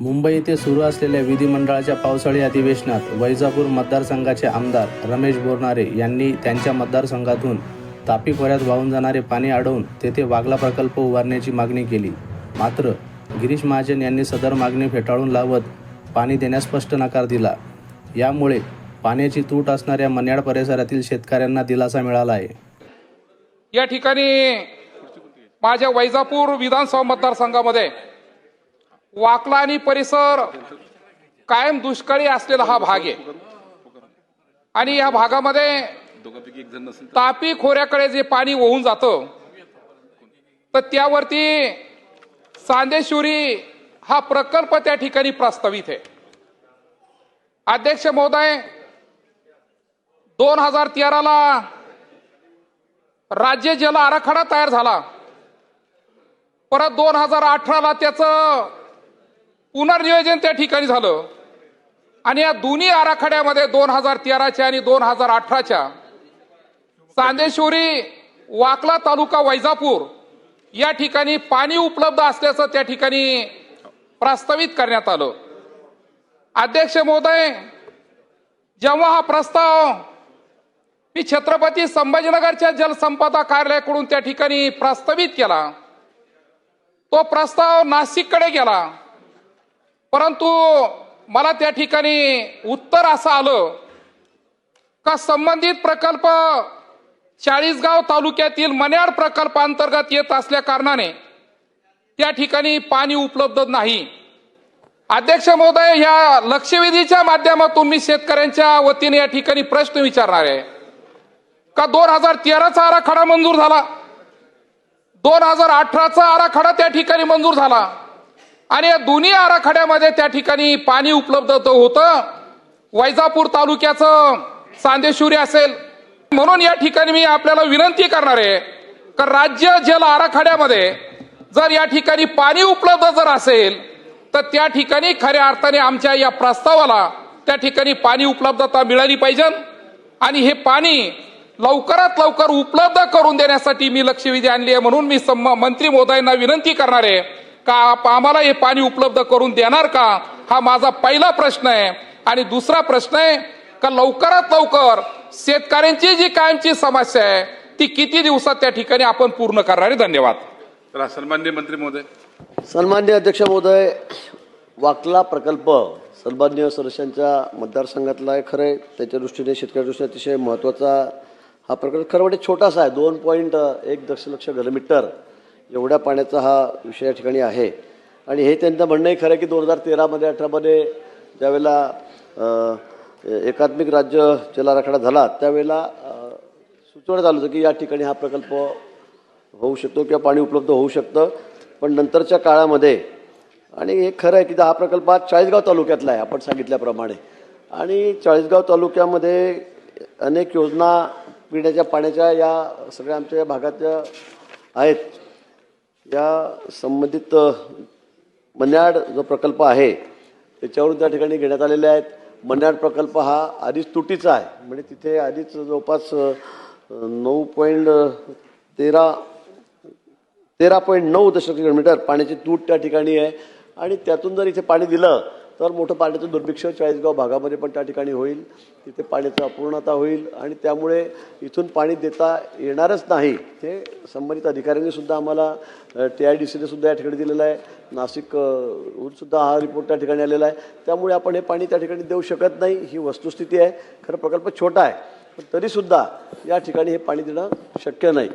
मुंबई येथे सुरू असलेल्या विधिमंडळाच्या पावसाळी अधिवेशनात वैजापूर मतदारसंघाचे आमदार रमेश बोरनारे यांनी त्यांच्या मतदारसंघातून तापी खोऱ्यात वाहून जाणारे पाणी अडवून तेथे वागला प्रकल्प उभारण्याची मागणी केली. मात्र गिरीश महाजन यांनी सदर मागणी फेटाळून लावत पाणी देण्यास स्पष्ट नकार दिला. यामुळे पाण्याची तूट असणाऱ्या मन्याड परिसरातील शेतकऱ्यांना दिलासा मिळाला आहे. या ठिकाणी माझ्या वैजापूर विधानसभा मतदारसंघामध्ये वाकला आणि परिसर कायम दुष्काळी असलेला हा भाग आहे. आणि या भागामध्ये तापी खोऱ्याकडे जे पाणी वाहून जातं तर त्यावरती सांदेश्वरी हा प्रकल्प त्या ठिकाणी प्रस्तावित आहे. अध्यक्ष महोदय दोन हजार तेराला राज्य जल आराखडा तयार झाला. परत दोन हजार अठराला त्याचं पुनर्नियोजन त्या ठिकाणी झालं. आणि या दोन्ही आराखड्यामध्ये दोन हजार तेराच्या आणि दोन हजार अठराच्या चांदेश्वरी वाकला तालुका वैजापूर या ठिकाणी पाणी उपलब्ध असल्याचं त्या ठिकाणी प्रस्तावित करण्यात आलं. अध्यक्ष महोदय जेव्हा हा प्रस्ताव मी छत्रपती संभाजीनगरच्या जलसंपदा कार्यालयाकडून त्या ठिकाणी प्रस्तावित केला तो प्रस्ताव नाशिककडे गेला. परंतु मला त्या ठिकाणी उत्तर असं आलं का संबंधित प्रकल्प चाळीसगाव तालुक्यातील मन्याड प्रकल्पांतर्गत येत असल्या कारणाने त्या ठिकाणी पाणी उपलब्ध नाही. अध्यक्ष महोदय या लक्षवेधीच्या माध्यमातून मी शेतकऱ्यांच्या वतीने या ठिकाणी प्रश्न विचारणार आहे. का दोन हजार तेराचा आराखडा मंजूर झाला? दोन हजार अठराचा आराखडा त्या ठिकाणी मंजूर झाला? आणि या दोन्ही आराखड्यामध्ये त्या ठिकाणी पाणी उपलब्ध होतं. वैजापूर तालुक्याचं सांदेश्वरी असेल. म्हणून या ठिकाणी मी आपल्याला विनंती करणार आहे का राज्य जल आराखड्यामध्ये जर या ठिकाणी पाणी उपलब्ध जर असेल तर त्या ठिकाणी खऱ्या अर्थाने आमच्या या प्रस्तावाला त्या ठिकाणी पाणी उपलब्धता मिळाली पाहिजे. आणि हे पाणी लवकरात लवकर उपलब्ध करून देण्यासाठी मी लक्षवेधी आणली आहे म्हणून मी मंत्री महोदयांना विनंती करणार आहे का आप- आम्हाला हे पाणी उपलब्ध करून देणार का? हा माझा पहिला प्रश्न आहे. आणि दुसरा प्रश्न आहे का लवकरात लवकर शेतकऱ्यांची जी कायमची समस्या आहे ती किती दिवसात त्या ठिकाणी आपण पूर्ण करणार आहे? धन्यवाद. चला सन्माननीय मंत्री महोदय. सन्मान्य अध्यक्ष महोदय वाकला प्रकल्प सन्मान्य सदस्यांच्या मतदारसंघातला आहे खरं आहे. त्याच्या दृष्टीने शेतकऱ्या दृष्टीने अतिशय महत्त्वाचा हा प्रकल्प. खरं म्हणजे छोटासा आहे दोन पॉईंट एक दशलक्ष घनमीटर. एवढ्या पाण्याचा हा विषय या ठिकाणी आहे. आणि हे त्यांचं म्हणणंही खरं आहे की दोन हजार तेरामध्ये अठरामध्ये ज्यावेळेला एकात्मिक राज्य जल आराखडा झाला त्यावेळेला सुचवण्यात आलं होतं की या ठिकाणी हा प्रकल्प होऊ शकतो किंवा पाणी उपलब्ध होऊ शकतं. पण नंतरच्या काळामध्ये आणि हे खरं आहे की हा प्रकल्प आज चाळीसगाव तालुक्यातला आहे आपण सांगितल्याप्रमाणे. आणि चाळीसगाव तालुक्यामध्ये अनेक योजना पिण्याच्या पाण्याच्या या सगळ्या आमच्या या भागाच्या आहेत. या संबंधित मन्याड जो प्रकल्प आहे त्याच्यावरून त्या ठिकाणी घेण्यात आलेले आहेत. मन्याड प्रकल्प हा आधीच तुटीचा आहे. म्हणजे तिथे आधीच जवळपास नऊ पॉईंट तेरा तेरा पॉईंट नऊ दशलक्ष किलोमीटर पाण्याची तूट त्या ठिकाणी आहे. आणि त्यातून जर इथे पाणी दिलं तर मोठं पाण्याचं दुर्भिक्ष चाळीसगाव भागामध्ये पण त्या ठिकाणी होईल. तिथे पाण्याची अपूर्णता होईल आणि त्यामुळे इथून पाणी देता येणारच नाही हे संबंधित अधिकाऱ्यांनी सुद्धा आम्हाला टी आय डी सीने सुद्धा या ठिकाणी दिलेलं आहे. नाशिक सुद्धा हा रिपोर्ट त्या ठिकाणी आलेला आहे. त्यामुळे आपण हे पाणी त्या ठिकाणी देऊ शकत नाही. ही वस्तुस्थिती आहे. खरं प्रकल्प छोटा आहे. पण तरीसुद्धा या ठिकाणी हे पाणी देणं शक्य नाही.